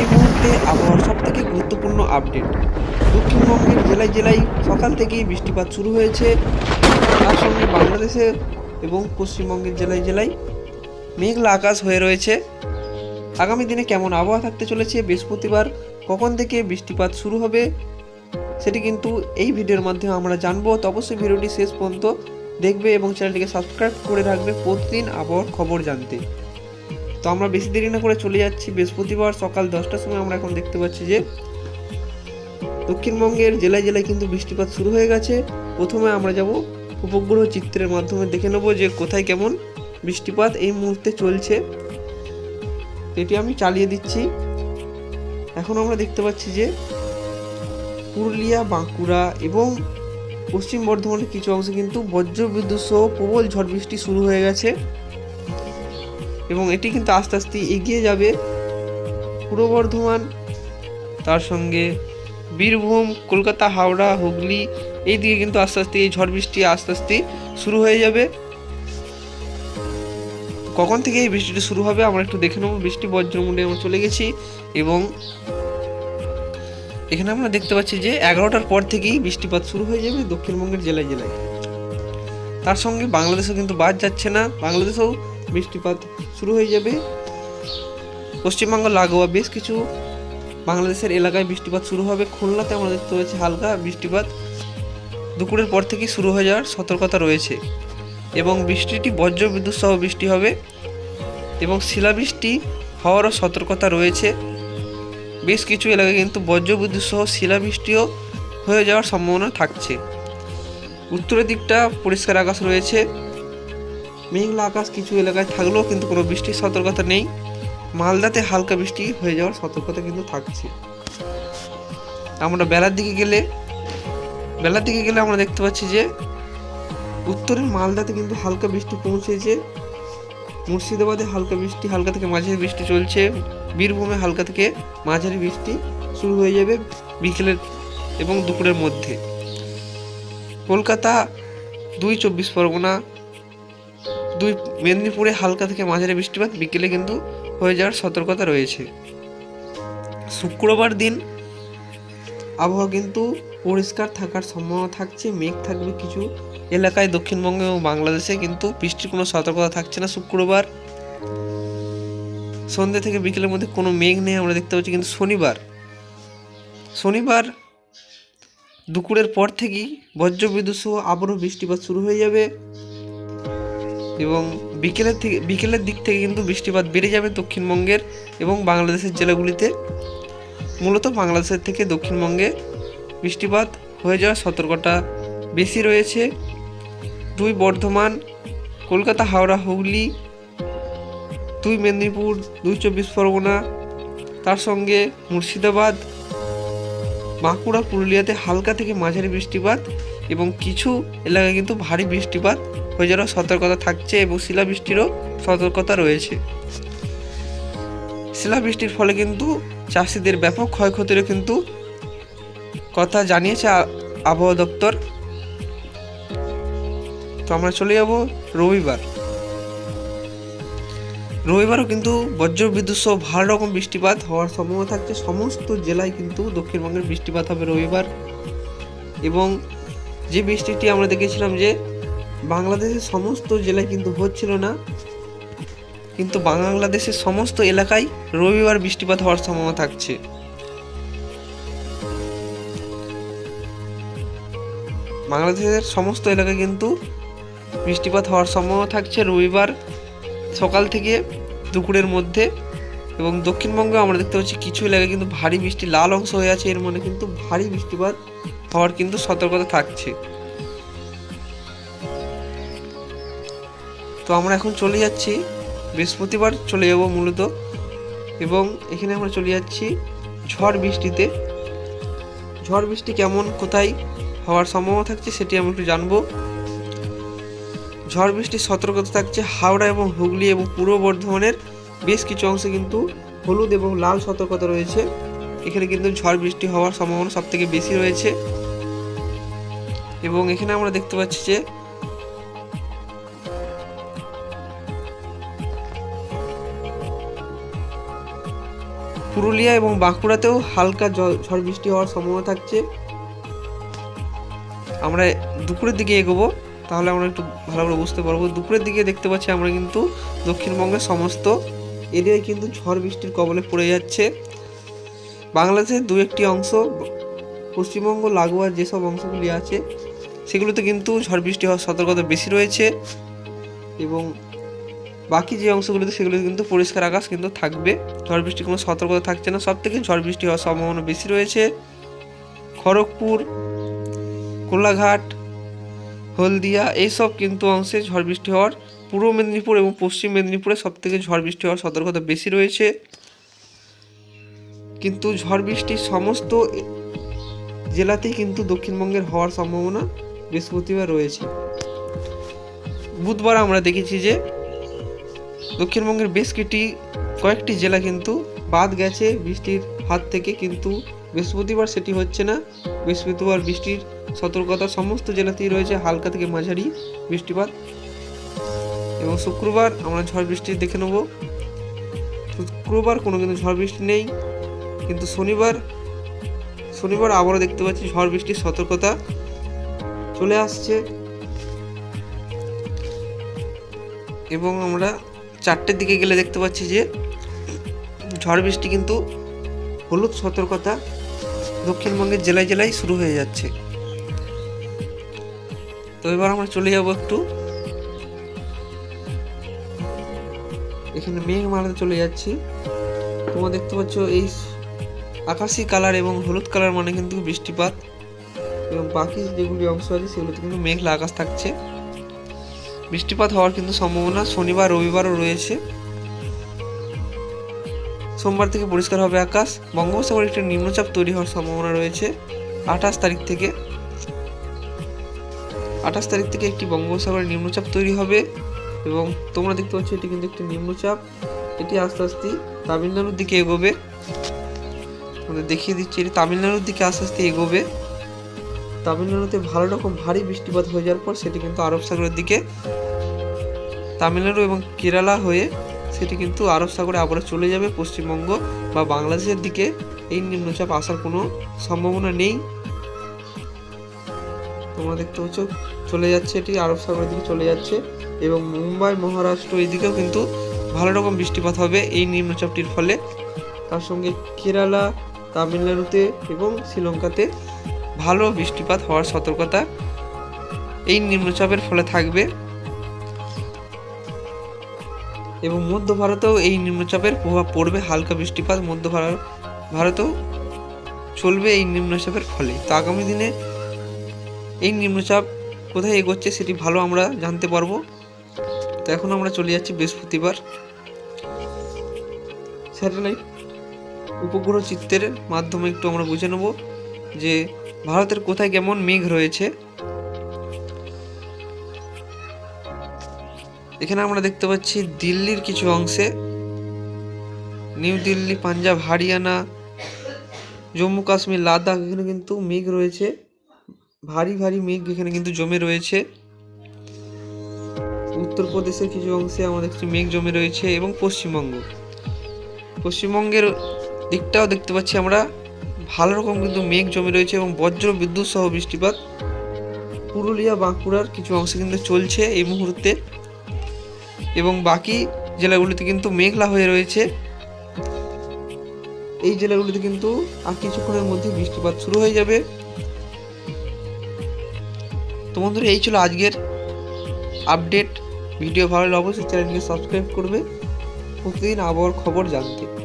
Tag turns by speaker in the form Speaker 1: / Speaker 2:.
Speaker 1: এই মুহূর্তে আবহাওয়ার সব থেকে গুরুত্বপূর্ণ আপডেট। দক্ষিণবঙ্গের জেলায় জেলায় সকাল থেকেই বৃষ্টিপাত শুরু হয়েছে। তার সঙ্গে বাংলাদেশে এবং পশ্চিমবঙ্গের জেলায় জেলায় মেঘলা আকাশ হয়ে রয়েছে। আগামী দিনে কেমন আবহাওয়া থাকতে চলেছে বৃহস্পতিবার, কখন থেকে বৃষ্টিপাত শুরু হবে, সেটি কিন্তু এই ভিডিওর মাধ্যমে আমরা জানব। তো অবশ্যই ভিডিওটি শেষ পর্যন্ত দেখবে এবং চ্যানেলটিকে সাবস্ক্রাইব করে রাখবে প্রতিদিন আবহাওয়ার খবর জানতে। তো আমরা বেশি দেরি না করে চলে যাচ্ছি। বৃহস্পতিবার সকাল দশটার সময় আমরা এখন দেখতে পাচ্ছি যে দক্ষিণবঙ্গের জেলায় জেলায় কিন্তু বৃষ্টিপাত শুরু হয়ে গেছে। প্রথমে আমরা যাব উপগ্রহ চিত্রের মাধ্যমে দেখে নেব যে কোথায় কেমন বৃষ্টিপাত এই মুহূর্তে চলছে। এটি আমি চালিয়ে দিচ্ছি। এখন আমরা দেখতে পাচ্ছি যে পুরুলিয়া, বাঁকুড়া এবং পশ্চিম বর্ধমানের কিছু অংশে কিন্তু বজ্রবিদ্যুৎ সহ প্রবল ঝড় বৃষ্টি শুরু হয়ে গেছে। এবং এটি কিন্তু আস্তে আস্তে এগিয়ে যাবে। পূর্ব বর্ধমান, তার সঙ্গে বীরভূম, কলকাতা, হাওড়া, হুগলি, এই দিকে কিন্তু আস্তে আস্তে এই ঝড় বৃষ্টি আস্তে আস্তে শুরু হয়ে যাবে। কখন থেকে এই বৃষ্টিটা শুরু হবে আমরা একটু দেখে নেব। বৃষ্টি বজ্রমুণ্ডে আমরা চলে গেছি এবং এখানে আমরা দেখতে পাচ্ছি যে এগারোটার পর থেকেই বৃষ্টিপাত শুরু হয়ে যাবে দক্ষিণবঙ্গের জেলায় জেলায়। তার সঙ্গে বাংলাদেশেও কিন্তু বাদ যাচ্ছে না। বাংলাদেশেও বৃষ্টিপাত শুরু হয়ে যাবে। পশ্চিমবঙ্গ লাগোয়া বেশ কিছু বাংলাদেশের এলাকায় বৃষ্টিপাত শুরু হবে। খুলনাতে আমরা দেখতে পাচ্ছি হালকা বৃষ্টিপাত দুপুরের পর থেকেই শুরু হয়ে যাওয়ার সতর্কতা রয়েছে এবং বৃষ্টিটি বজ্র বিদ্যুৎ সহ বৃষ্টি হবে এবং শিলাবৃষ্টি হওয়ারও সতর্কতা রয়েছে। বেশ কিছু এলাকায় কিন্তু বজ্রবিদ্যুৎ সহ শিলাবৃষ্টিও হয়ে যাওয়ার সম্ভাবনা থাকছে। উত্তরের দিকটা পরিষ্কার আকাশ রয়েছে। মেঘলা আকাশ কিছু এলাকায় থাকলেও কিন্তু কোনো বৃষ্টির সতর্কতা নেই। মালদাতে হালকা বৃষ্টি হয়ে যাওয়ার সতর্কতা কিন্তু থাকছে। আমরা বেলার দিকে গেলে, বেলার দিকে গেলে আমরা দেখতে পাচ্ছি যে, উত্তরের মালদাতে কিন্তু হালকা বৃষ্টি পৌঁছেছে। মুর্শিদাবাদে হালকা বৃষ্টি, হালকা থেকে মাঝারি বৃষ্টি চলছে। বীরভূমে হালকা থেকে মাঝারি বৃষ্টি শুরু হয়ে যাবে বিকেলের এবং দুপুরের মধ্যে। কলকাতা দুই চব্বিশ পরগনা দুই মেদিনীপুরে হালকা থেকে মাঝারি বৃষ্টিপাত, বিকেলে কিন্তু হয়ে যাওয়ার সতর্কতা রয়েছে। শুক্রবার দিন আবহাওয়া কিন্তু পরিষ্কার থাকার সম্ভাবনা থাকছে, মেঘ থাকবে কিছু এলাকায়, দক্ষিণবঙ্গে এবং বাংলাদেশে কিন্তু বৃষ্টির কোনো সতর্কতা থাকছে না। শুক্রবার সন্ধ্যে থেকে বিকেলের মধ্যে কোনো মেঘ নেই, আমরা দেখতে পাচ্ছি কিন্তু শনিবার। শনিবার দুপুরের পর থেকেই বজ্রবিদ্যুৎ সহ আবারও বৃষ্টিপাত শুরু হয়ে যাবে। এবং বিকেলের থেকে বিকেলের দিক থেকে কিন্তু বৃষ্টিপাত বেড়ে যাবে দক্ষিণবঙ্গের এবং বাংলাদেশের জেলাগুলিতে। মূলত বাংলাদেশের থেকে দক্ষিণবঙ্গে বৃষ্টিপাত হয়ে যাওয়ার সতর্কতা বেশি রয়েছে। দুই বর্ধমান, কলকাতা, হাওড়া, হুগলি, দুই মেদিনীপুর, দুই চব্বিশ পরগনা, তার সঙ্গে মুর্শিদাবাদ, বাঁকুড়া, পুরুলিয়াতে হালকা থেকে মাঝারি বৃষ্টিপাত এবং কিছু এলাকায় কিন্তু ভারী বৃষ্টিপাত যাওয়ার সতর্কতা থাকছে এবং শিলাবৃষ্টিরও সতর্কতা রয়েছে। শিলাবৃষ্টির ফলে কিন্তু চাষিদের ব্যাপক ক্ষয়ক্ষতিরও কিন্তু কথা জানিয়েছে আবহাওয়া দপ্তর। তো আমরা চলে যাব রবিবার। রবিবারও কিন্তু বজ্র বিদ্যুৎ সহ ভালো রকম বৃষ্টিপাত হওয়ার সম্ভাবনা থাকছে। সমস্ত জেলায় কিন্তু দক্ষিণবঙ্গের বৃষ্টিপাত হবে রবিবার এবং যে বৃষ্টিটি আমরা দেখেছিলাম যে বাংলাদেশের সমস্ত জেলায় কিন্তু হচ্ছিল না। কিন্তু বাংলাদেশের সমস্ত এলাকায় রবিবার বৃষ্টিপাত হওয়ার সম্ভাবনা থাকছে। বাংলাদেশের সমস্ত এলাকায় কিন্তু বৃষ্টিপাত হওয়ার সম্ভাবনা থাকছে রবিবার সকাল থেকে দুপুরের মধ্যে এবং দক্ষিণবঙ্গে আমরা দেখতে পাচ্ছি কিছু এলাকায় কিন্তু ভারী বৃষ্টি, লাল অংশ হয়ে আছে। এর মানে কিন্তু ভারী বৃষ্টিপাত হওয়ার কিন্তু সতর্কতা থাকছে। তো আমরা এখন চলে যাচ্ছি, বৃহস্পতিবার চলে যাব মূলত। এবং এখানে আমরা চলে যাচ্ছি ঝড় বৃষ্টিতে। ঝড় বৃষ্টি কেমন, কোথায় হওয়ার সম্ভাবনা থাকছে সেটি আমরা একটু জানব। ঝড় বৃষ্টির সতর্কতা থাকছে হাওড়া এবং হুগলি এবং পূর্ব বর্ধমানের বেশ কিছু অংশে কিন্তু হলুদ এবং লাল সতর্কতা রয়েছে। এখানে কিন্তু ঝড় বৃষ্টি হওয়ার সম্ভাবনা সব থেকে বেশি রয়েছে। এবং এখানে আমরা দেখতে পাচ্ছি যে পুরুলিয়া এবং বাঁকুড়াতেও হালকা ঝড় বৃষ্টি হওয়ার সম্ভাবনা থাকছে। আমরা দুপুরের দিকে এগোবো, তাহলে আমরা একটু ভালো করে বুঝতে পারব। দুপুরের দিকে দেখতে পাচ্ছি আমরা কিন্তু দক্ষিণবঙ্গের সমস্ত এরিয়ায় কিন্তু ঝড় বৃষ্টির কবলে পড়ে যাচ্ছে। বাংলাদেশের দু একটি অংশ, পশ্চিমবঙ্গ, লাগোয়া যেসব অংশগুলি আছে, সেগুলোতে কিন্তু ঝড় বৃষ্টি হওয়ার সতর্কতা বেশি রয়েছে এবং বাকি যে অংশগুলোতে সেগুলোতে কিন্তু পরিষ্কার আকাশ কিন্তু থাকবে। ঝড় বৃষ্টির কোনো সতর্কতা থাকছে না। সব থেকে ঝড় বৃষ্টি হওয়ার সম্ভাবনা বেশি রয়েছে। খড়গপুর, কোলাঘাট, হলদিয়া, এইসব কিন্তু অংশে ঝড় বৃষ্টি হওয়ার পূর্ব মেদিনীপুর এবং পশ্চিম মেদিনীপুরে সব থেকে ঝড় বৃষ্টি হওয়ার সতর্কতা বেশি রয়েছে। কিন্তু ঝড় বৃষ্টির সমস্ত জেলাতেই কিন্তু দক্ষিণবঙ্গের হওয়ার সম্ভাবনা বৃহস্পতিবার রয়েছে। বুধবার আমরা দেখেছি যে দক্ষিণবঙ্গের বেশ কয়েকটি কয়েকটি জেলা কিন্তু বাদ গেছে বৃষ্টির হাত থেকে, কিন্তু বৃহস্পতিবার সেটি হচ্ছে না। বৃহস্পতিবার বৃষ্টির সতর্কতা সমস্ত জেলাতেই রয়েছে, হালকা থেকে মাঝারি বৃষ্টিপাত। এবং শুক্রবার আমরা ঝড় বৃষ্টি দেখে নেব। শুক্রবার কোনো কিন্তু ঝড় বৃষ্টি নেই, কিন্তু শনিবার শনিবার আবারও দেখতে পাচ্ছি ঝড় বৃষ্টির সতর্কতা চলে আসছে। এবং আমরা চারটের দিকে গেলে দেখতে পাচ্ছি যে ঝড় বৃষ্টি কিন্তু হলুদ সতর্কতা দক্ষিণবঙ্গের জেলায় জেলায় শুরু হয়ে যাচ্ছে। তো এবার আমরা চলে যাব একটু এখানে মেঘ মারাতে চলে যাচ্ছি। তোমরা দেখতে পাচ্ছ এই আকাশি কালার এবং হলুদ কালার মানে কিন্তু বৃষ্টিপাত এবং বাকি যেগুলি অংশ আছে সেগুলোতে কিন্তু মেঘলা আকাশ থাকছে। বৃষ্টিপাত হওয়ার কিন্তু সম্ভাবনা শনিবার, রবিবারও রয়েছে। সোমবার থেকে পরিষ্কার হবে আকাশ। বঙ্গোপসাগরে একটি নিম্নচাপ তৈরি হওয়ার সম্ভাবনা রয়েছে আঠাশ তারিখ থেকে। আঠাশ তারিখ থেকে একটি বঙ্গোপসাগরে নিম্নচাপ তৈরি হবে এবং তোমরা দেখতে পাচ্ছ এটি কিন্তু একটি নিম্নচাপ। এটি আস্তে আস্তে তামিলনাড়ুর দিকে এগোবে। দেখিয়ে দিচ্ছি, এটি তামিলনাড়ুর দিকে আস্তে আস্তে এগোবে। তামিলনাড়ুতে ভালো রকম ভারী বৃষ্টিপাত হয়ে যাওয়ার পর সেটি কিন্তু আরব সাগরের দিকে, তামিলনাড়ু এবং কেরালা হয়ে সেটি কিন্তু আরব সাগরে আবারও চলে যাবে, পশ্চিমবঙ্গ বা বাংলাদেশের দিকে। এই নিম্নচাপ আসার কোনো সম্ভাবনা নেই। তোমরা দেখতে পাচ্ছ, চলে যাচ্ছে এটি, আরব সাগরের দিকে চলে যাচ্ছে এবং মুম্বাই, মহারাষ্ট্র এদিকেও কিন্তু ভালো রকম বৃষ্টিপাত হবে এই নিম্নচাপটির ফলে। তার সঙ্গে কেরালা, তামিলনাড়ুতে এবং শ্রীলঙ্কাতে ভালো বৃষ্টিপাত হওয়ার সতর্কতা এই নিম্নচাপের ফলে থাকবে। এবং মধ্য ভারতেও এই নিম্নচাপের প্রভাব পড়বে, হালকা বৃষ্টিপাত মধ্য ভারত, ভারতেও চলবে এই নিম্নচাপের ফলে। তো আগামী দিনে এই নিম্নচাপ কোথায় এগোচ্ছে সেটি ভালো আমরা জানতে পারব। তো এখন আমরা চলে যাচ্ছি বৃহস্পতিবার। স্যাটেলাইট উপগ্রহ চিত্রের মাধ্যমে একটু আমরা বুঝে নেব যে ভারতের কোথায় কেমন মেঘ রয়েছে? এখানে আমরা দেখতে পাচ্ছি দিল্লির কিছু অংশে। নিউ দিল্লি, পাঞ্জাব, হরিয়ানা, জম্মু কাশ্মীর, লাদাখ, এখানে কিন্তু মেঘ রয়েছে। ভারী ভারী মেঘ এখানে কিন্তু জমে রয়েছে। উত্তরপ্রদেশের কিছু অংশে আমরা দেখছি মেঘ জমে রয়েছে এবং পশ্চিমবঙ্গ। পশ্চিমবঙ্গের দিকটাও দেখতে পাচ্ছি আমরা। ভালো রকম কিন্তু মেঘ জমে রয়েছে এবং বজ্র বিদ্যুৎ সহ বৃষ্টিপাত। পুরুলিয়া, বাঁকুড়ার কিছু অংশে কিন্তু চলছে এই মুহূর্তে। এবং বাকি জেলাগুলিতে কিন্তু মেঘলা হয়ে রয়েছে। এই জেলাগুলিতে কিন্তু আর কিছুক্ষণের মধ্যে বৃষ্টিপাত শুরু হয়ে যাবে। তো বন্ধুরা, এই ছিল আজকের আপডেট। ভিডিও ভালো লাগলে অবশ্যই চ্যানেলকে সাবস্ক্রাইব করবে। প্রতিদিন আবহাওয়ার খবর জানতে।